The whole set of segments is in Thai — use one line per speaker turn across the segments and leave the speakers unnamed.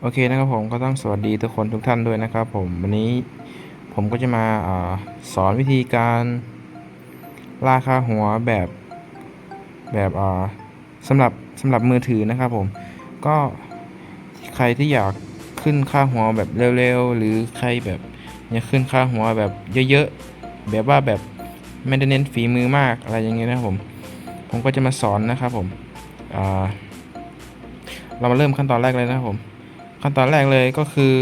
โอเคนะครับผมก็ต้องสวัสดีทุกคนทุกท่านด้วยนะครับผมวันนี้ผมก็จะมาอาสอนวิธีการล่าค่าหัวแบบแบบาสำหรับสำหรับมือถือนะครับผมก็ใครที่อยากขึ้นค่าหัวแบบเร็วๆ หรือใครแบบอยากขึ้นค่าหัวแบบเยอะๆแบบว่าแบบไม่ได้เน้นฝีมือมากอะไรอย่างเงี้ยนะผมผมก็จะมาสอนนะครับผมอ่า เรามาเริ่มขั้นตอนแรกเลยนะครับผม ขั้นตอนแรกเลยก็คือ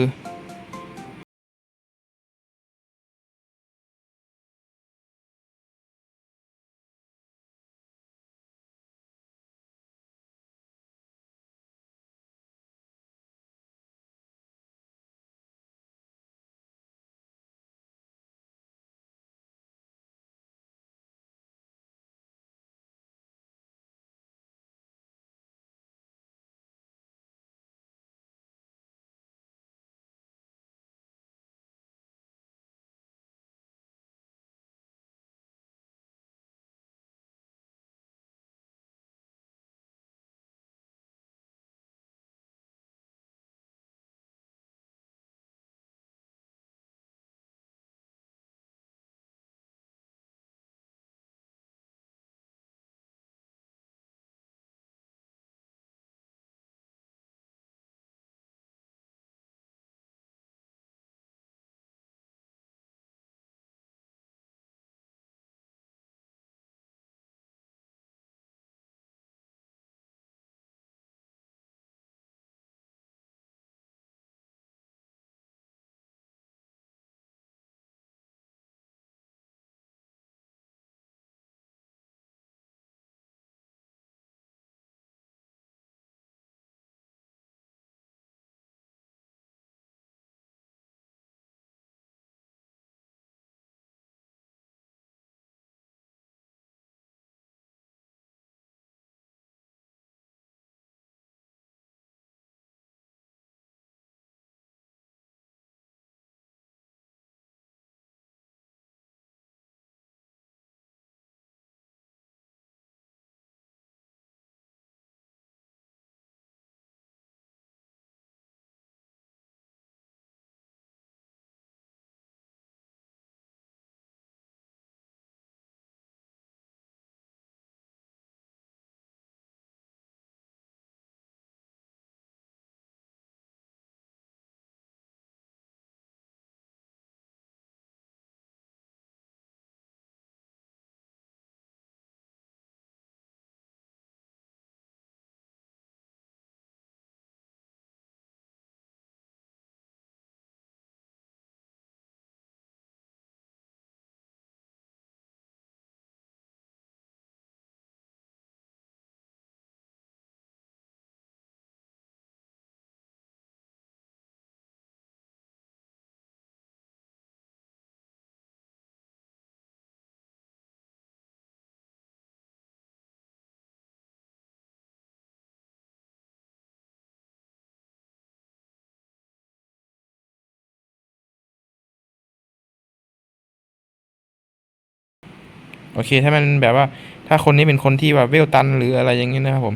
โอเค ถ้ามันแบบว่าถ้าคนนี้เป็นคนที่แบบเวลตันหรืออะไรอย่างนี้นะครับผม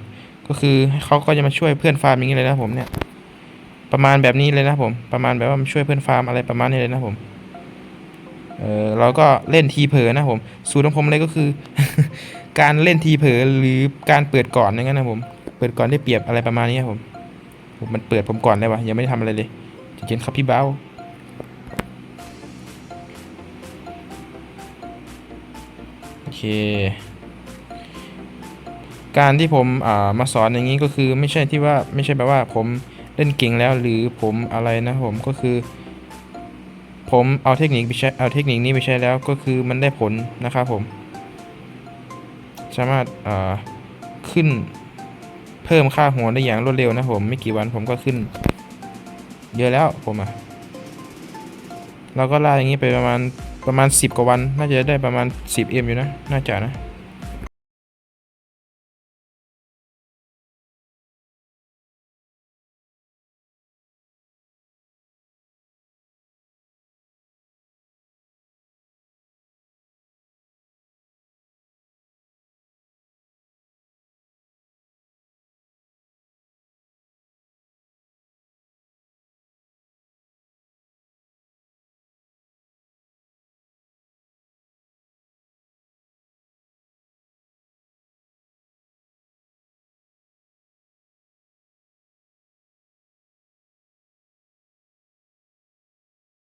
ก็คือเขาก็จะมาช่วยเพื่อนฟาร์มอย่างนี้เลยนะผมเนี่ย ประมาณแบบนี้เลยนะผม ประมาณแบบว่ามาช่วยเพื่อนฟาร์มอะไรประมาณนี้เลยนะผม เออเราก็เล่นทีเผลอนะผม สูตรของผมเลยก็คือ การเล่นทีเผลอหรือการเปิดก่อนอย่างนั้นนะผม เปิดก่อนได้เปรียบอะไรประมาณนี้ครับผมผมมันเปิดผมก่อนเลยวะยังไม่ได้ทำอะไรเลยเจนครับพี่เบ้า เค การที่ผมามาสอนอย่างนี้ก็คือไม่ใช่ที่ว่าไม่ใช่แบบว่าผมเล่นเก่งแล้วหรือผมอะไรนะผมก็คือ ผมเอาเทคนิคไปใช้เอาเทคนิคนี้ไปใช้แล้วก็คือมันได้ผลนะครับผม สามารถาขึ้นเพิ่มค่าหัวได้อย่างรวดเร็วนะผมไม่กี่วันผมก็ขึ้น เยอะแล้วผมอะเราก็ล่าอย่างนี้ไปประมาณ ประมาณ 10 กว่าวัน น่าจะได้ประมาณ 10 m อยู่นะ น่าจะนะ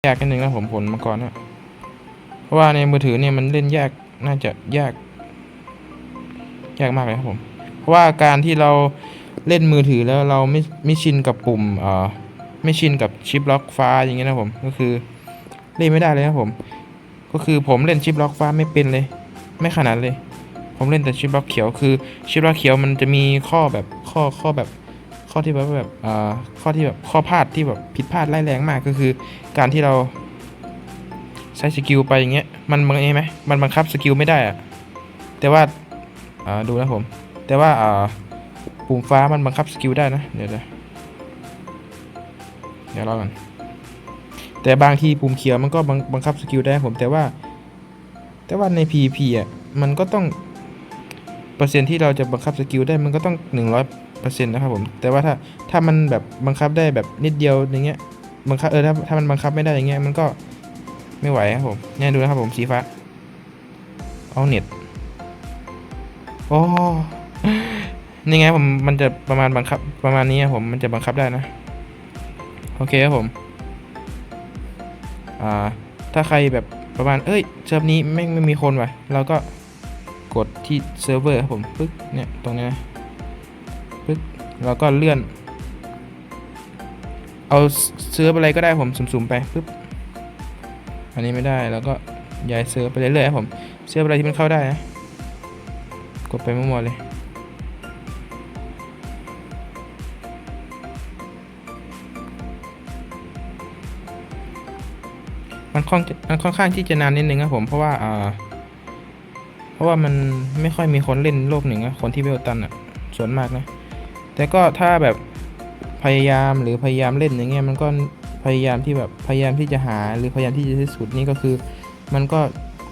ยากนิดนึงนะผมผลมาก่อนนะเพราะว่าในมือถือเนี่ยมันเล่นยากน่าจะยาก ยากมากเลยครับผม เพราะว่าการที่เราเล่นมือถือแล้วเราไม่ไม่ชินกับปุ่มเอ่อไม่ชินกับชิปล็อกฟ้าอย่างเงี้ยนะผมก็คือเล่นไม่ได้เลยครับผม ก็คือผมเล่นชิปล็อกฟ้าไม่เป็นเลย ไม่ขนาดเลย ผมเล่นแต่ชิปล็อกเขียวคือชิปล็อกเขียวมันจะมีข้อแบบข้อข้อแบบ ข้อที่แบบแบบอ่อข้อที่แบบข้อพลาดที่แบบผิดพลาดร้ายแรงมากก็คือ การที่เราใช้สกิลไปอย่างเงี้ยมันบังเองไหมมันบังคับสกิลไม่ได้อะแต่ว่าอ่าดูนะผม แต่ว่าอ่าปุ่มฟ้ามันบังคับสกิลได้นะเดี๋ยวเดี๋ยวเดี๋ยวรอกันแต่บางทีปุ่มเขียวมันก็บังบังคับสกิลได้ผมแต่ว่า แต่ว่าใน PVP อะมันก็ต้องเปอร์เซ็นที่เราจะบังคับสกิลได้มันก็ต้อง100 เปอร์เซ็นะครับผม แต่ว่าถ้าถ้ามันแบบบังคับได้แบบนิดเดียวอย่างเงี้ยบังคับเออถ้าถ้ามันบังคับไม่ได้อย่างเงี้ยมันก็ไม่ไหวครับผมเนี่ยดูนะครับผมสีฟ้าเอาเน็ตโอ้นี่ไงผมมันจะประมาณบังคับประมาณนี้ครับผมมันจะบังคับได้นะ โอเคครับผมอ่าถ้าใครแบบประมาณเอ้ยเซิร์ฟนี้ไม่ไม่มีคนว่ะเราก็กดที่เซิร์ฟเวอร์ครับผมปึ๊กเนี่ยตรงนี้นะ ปึ๊กเราก็เลื่อน เอาเซิร์ฟอะไรก็ได้ผมสุ่มๆไปปึ๊บอันนี้ไม่ได้แล้วก็ย้ายเซิร์ฟไปเรื่อยๆครับผมเซิร์ฟอะไรที่มันเข้าได้นะกดไปมั่วๆเลยมันค่อนมันค่อนข้างที่จะนานนิดนึงครับผมเพราะว่าอ่าเพราะว่ามันไม่ค่อยมีคนเล่นโลกหนึ่งนะคนที่เวลตันอะส่วนมากนะ แต่ก็ถ้าแบบพยายามหรือพยายามเล่นอย่างเงี้ยมันก็พยายามที่แบบพยายามที่จะหาหรือพยายามที่จะที่สุดนี่ก็คือ มันก็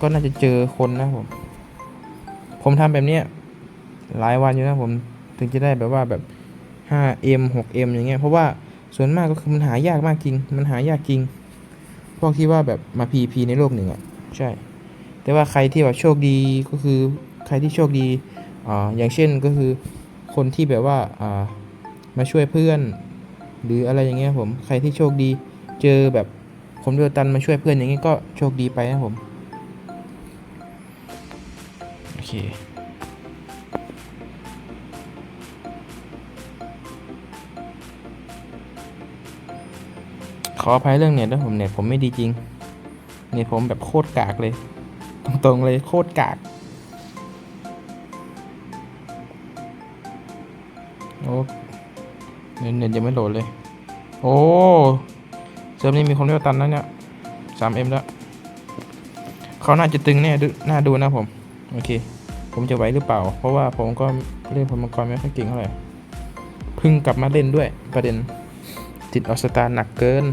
ก็น่าจะเจอคนนะผม ผมทำแบบเนี้ยหลายวันอยู่นะผมถึงจะได้แบบว่าแบบ 5M 6M อย่างเงี้ยเพราะว่าส่วนมากก็คือมันหายากมากจริง มันหายากจริงพวกที่ว่าแบบมา PVP ในโลกหนึ่งอะใช่ แต่ว่าใครที่แบบโชคดีก็คือใครที่โชคดีอ่าอย่างเช่นก็คือ คนที่แบบว่าอ่ามาช่วยเพื่อน หรืออะไรอย่างเงี้ยผมใครที่โชคดีเจอแบบผมเดือตันมาช่วยเพื่อนอย่างงี้ก็โชคดีไปนะผมโอเคขออภัยเรื่องเน็ตนะผมเน็ตผมไม่ดีจริงเน็ตผมแบบโคตรกากเลย ตรงๆเลยโคตรกาก โอ้เน็ตเน็ตยังไม่โหลดเลย โอ้เซิร์ฟนี้มีคนเรียกตันนะเนี่ยสามเอ็มแล้วเขาน่าจะตึงแน่ดูน่าดูนะผม โอเค ผมจะไหวหรือเปล่า เพราะว่าผมก็เล่นพลมังกรไม่ค่อยเก่งเท่าไหร่เพิ่งกลับมาเล่นด้วยประเด็นติดออสตาหนักเกิน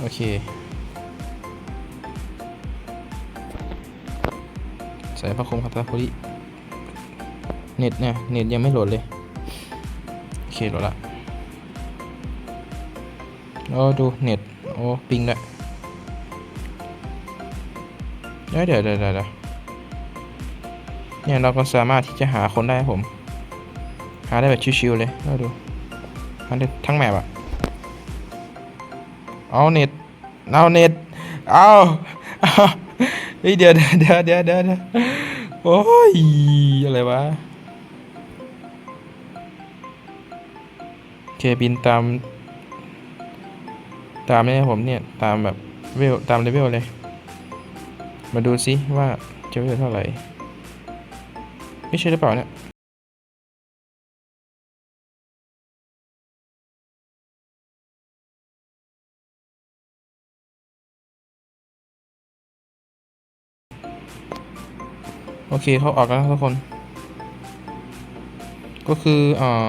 โอเค ใส่พระคมคาตาโคริเน็ตเนี่ยเน็ตยังไม่โหลดเลย โอเคโหลดละโอ้ดูเน็ต โอ้ปิงละเดี๋ยวเดี๋ยวเดี๋ยวเดี๋ยวเนี่ยเราก็สามารถที่จะหาคนได้ผม หาได้แบบชิวๆเลยเราดูหาได้ทั้งแมปอะเอาเน็ต เอาเน็ต เอา เฮ้ยเดี๋ยวเดี๋ยวเดี๋ยวเดี๋ยวเดี๋ยวเดี๋ยวโอ้ยอะไรวะโอเคบินตาม ตามเนี่ยผมเนี่ย ตามแบบเวลตามเลเวลเลย มาดูซิว่าจะเวลเท่าไหร่ ไม่ใช่หรือเปล่าเนี่ย โอเคเขาออกแล้วทุกคน ก็คืออ่า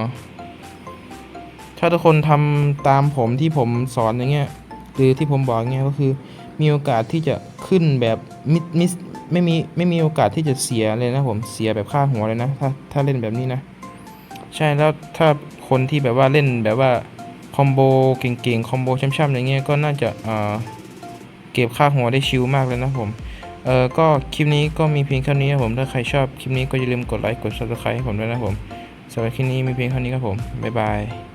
ถ้าทุกคนทำตามผมที่ผมสอนอย่างเงี้ยหรือที่ผมบอกอย่างเงี้ยก็คือมีโอกาสที่จะขึ้นแบบมิดมิสไม่มีไม่มีโอกาสที่จะเสียเลยนะผมเสียแบบค่าหัวเลยนะถ้าถ้าเล่นแบบนี้นะ ใช่แล้วถ้าคนที่แบบว่าเล่นแบบว่าคอมโบเก่งๆคอมโบช่ำๆอย่างเงี้ยก็น่าจะอ่าเก็บค่าหัวได้ชิลมากเลยนะผม เออก็คลิปนี้ก็มีเพียงเท่านี้ครับผม ถ้าใครชอบคลิปนี้ก็อย่าลืมกดไลค์ กด subscribe ให้ผมด้วยนะครับผมสำหรับคลิปนี้มีเพียงเท่านี้ครับผม บ๊ายบาย